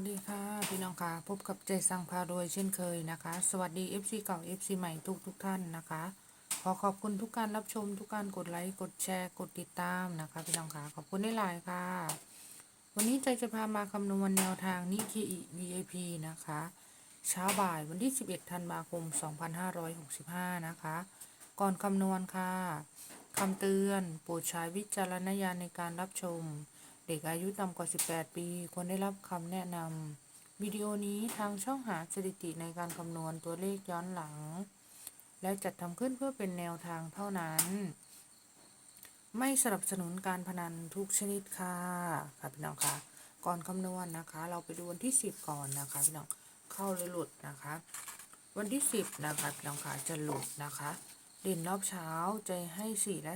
วัสดีค่ะ พี่น้องค่ะ พบกับใจสังพารวยเช่นเคยนะคะ สวัสดี FC เก่า FC ใหม่ทุกทุกท่านนะคะ ขอขอบคุณทุกการรับชมทุกการกดไลค์กดแชร์กดติดตามนะคะ พี่น้องค่ะ ขอบคุณได้หลายค่ะ วันนี้ใจจะพามาคำนวณแนวทางนิเคอิ VIP นะคะ เช้าบ่ายวันที่ 11 ธันวาคม 2565 นะคะ ก่อนคำนวณค่ะคำเตือนโปรดใช้วิจารณญาณในการรับชม เด็กอายุต่ำกว่า 18 ปี ควรได้รับคำแนะนำวิดีโอนี้ทางช่องหาสถิติในการคำนวณตัวเลขย้อนหลัง และจัดทำขึ้นเพื่อเป็นแนวทางเท่านั้น ไม่สนับสนุนการพนันทุกชนิดค่ะค่ะพี่น้องค่ะ ก่อนคำนวณนะคะ เราไปดูวันที่ 10 ก่อนนะคะพี่น้องเข้าหรือหลุดนะคะ วันที่ 10 นะคะพี่น้องค่ะจะหลุดนะคะเด่นรอบเช้าจะให้ 4 และ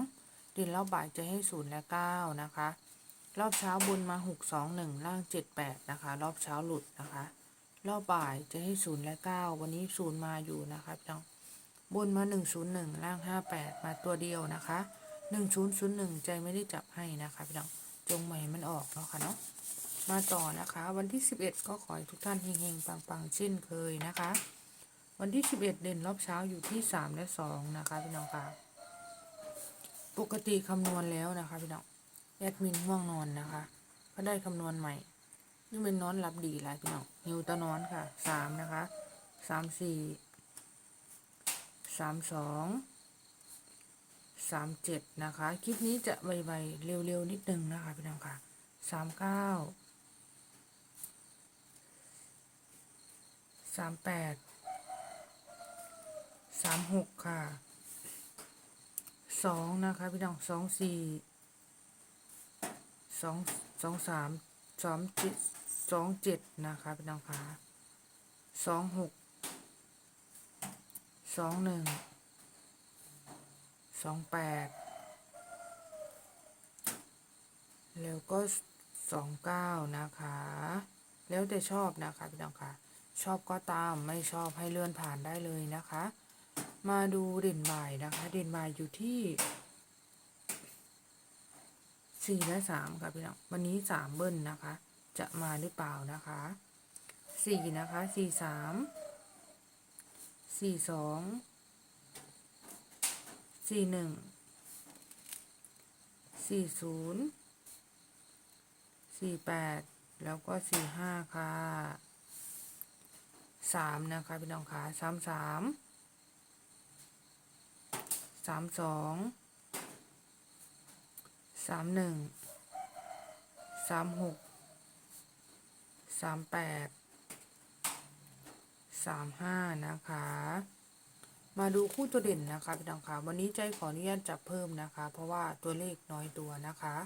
3 เด่นรอบบ่ายจะให้ 0 และ 9 นะคะ รอบเช้าบนมา6 2 1ล่าง7 8นะคะ รอบเช้าหลุดนะคะ รอบบ่ายจะให้0และ9วันนี้0มาอยู่นะคะพี่น้องบนมา1 0 1ล่าง58มาตัวเดียวนะคะ1001ใจไม่ได้จับให้นะคะพี่น้องจงใหม่มันออกเนาะค่ะเนาะมาต่อนะคะ วันที่11ก็ขอให้ทุกท่านเฮงๆปังๆเช่นเคยนะคะ วันที่11เด่นรอบเช้าอยู่ที่3และ2นะคะพี่น้องค่ะปกติคำนวณแล้วนะคะพี่น้อง แอดมินง่วงนอนนะคะ ก็ได้คำนวณใหม่ นี่เป็นนอนหลับดีหลายพี่น้องหิวตะนอนค่ะสามนะคะสามสี่สามสองสามเจ็ดนะคะ คลิปนี้จะไวๆเร็วๆนิดนึงนะคะพี่น้องค่ะสามเก้าสามแปดสามหกค่ะสองนะคะพี่น้องสองสี่ สองสองสามสองเจ็ดสองเจ็ดนะคะพี่น้องคะสองหกสองหนึ่งสองแปดแล้วก็สองเก้านะคะ แล้วแต่ชอบนะคะพี่น้องคะชอบก็ตามไม่ชอบให้เลื่อนผ่านได้เลยนะคะ มาดูเด่นบ่ายนะคะ เด่นบ่ายอยู่ที่ สี่และสามค่ะพี่น้องวันนี้สามเบิ้ลนะคะ จะมาหรือเปล่านะคะสี่นะคะสี่สามสี่สองสี่หนึ่งสี่ศูนย์สี่แปดแล้วก็สี่ห้าค่ะสามนะคะพี่น้องค่ะสามสามสามสอง สามหนึ่งสามหกสามแปดสามห้านะคะ มาดูคู่ตัวเด่นนะคะพี่น้องค่ะวันนี้ใจขออนุญาตจับเพิ่มนะคะ เพราะว่าตัวเลขน้อยตัวนะคะ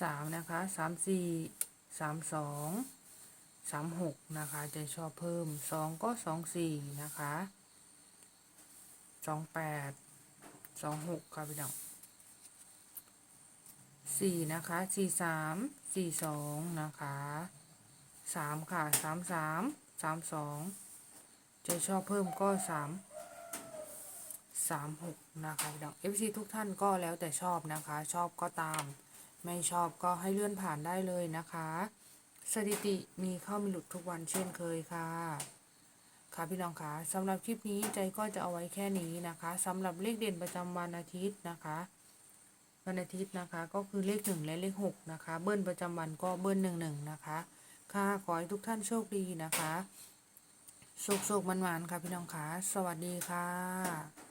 สามนะคะสามสี่สามสองสามหกนะคะใจชอบเพิ่มสองก็สองสี่นะคะสองแปดสองหกค่ะพี่น้อง สี่นะคะสี่สามสี่สองนะคะสามค่ะสามสามสามสองใจชอบเพิ่มก็สามสามหกนะคะพี่น้อง FC ทุกท่านก็แล้วแต่ชอบนะคะ ชอบก็ตาม ไม่ชอบก็ให้เลื่อนผ่านได้เลยนะคะ สถิติมีเข้ามีหลุดทุกวันเช่นเคยค่ะ ค่ะพี่น้องคะสำหรับคลิปนี้ใจก็จะเอาไว้แค่นี้นะคะสำหรับเลขเด่นประจำวันอาทิตย์นะคะ วันอาทิตย์นะคะ ก็คือเลขหนึ่งและเลขหกนะคะ เบิ้ลประจำวันก็เบิ้ลหนึ่งหนึ่งนะคะ ค่ะ ขอให้ทุกท่านโชคดีนะคะ โชคโชคมันหวานๆค่ะพี่น้องคะสวัสดีค่ะ